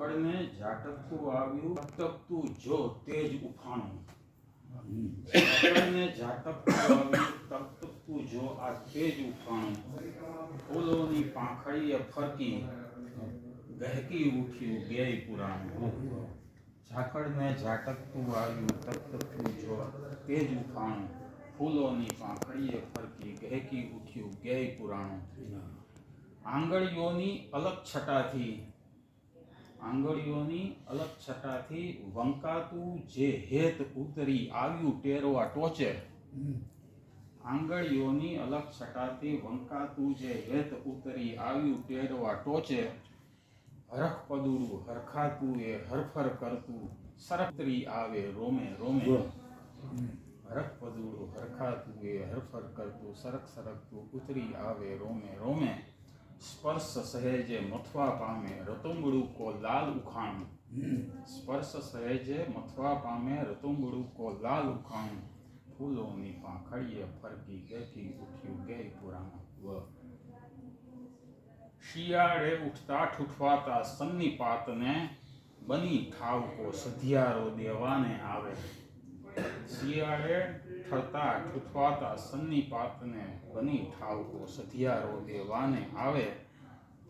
ઝાકળને ઝાટકતું આવ્યું. ટકટકતું જો તેજ ઉફાણું. પકડને ઝાટકતું આવ્યું. ટકટકતું જો આ તેજ ઉફાણું. ફૂલોની પાંખડીએ ફરકી ગહેકી ઉઠ્યું ગેય પુરાણું. ઝાકળને ઝાટકતું આવ્યું. ટકટકતું જો તેજ ઉફાણું. ફૂલોની પાંખડીએ ફરકી ગહેકી ઉઠ્યું ગેય પુરાણું. આંગળીઓની અલગ છટાથી આંગળીઓની અલગ છટાથી વંકાતું જે હેત ઉતરી આવ્યું ટેરવા ટોચે આંગળીઓની અલગ છટાથી વંકાતું જે હેત ઉતરી આવ્યું ટેરવા ટોચે હરખ પદુડું હરખાતું એ હરફર કરતું સરકતરી આવે રોમે રોમે. હરખ પદુડું હરખાતું એ હરફર કરતું સરક સરકતું ઉતરી આવે રોમે રોમે. સ્પર્શ સહેજે મથવા પામે રતુંબડું કો લાલ ઉખાણું. સ્પર્શ સહેજે મથવા પામે રતુંબડું કો લાલ ઉખાણું. ફૂલોની પાંખડીએ ફરકી ગેકી ઉઠ્યું ગે પુરાણ વ શિયાળે ઉઠતા ઠૂઠવાતા સન્નિપાતને બની ઠાવકો સધિયારો દેવાને આવે. શિયાળે ઠરતા ઠૂઠવાતા સન્નિપાતને બની ઠાવકો સધિયારો દેવાને આવે.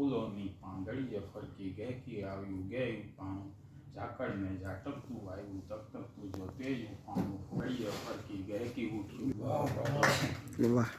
ફૂલોની પાંદડીએ ફરકી ગહેકી આવ્યું ગેયું પાણું ઝાકળને ઝાટકતું આવ્યું તકતકતું જો તેજ પાણું ફળીએ ફરકી ગહેકી ઉઠ્યું વાહ.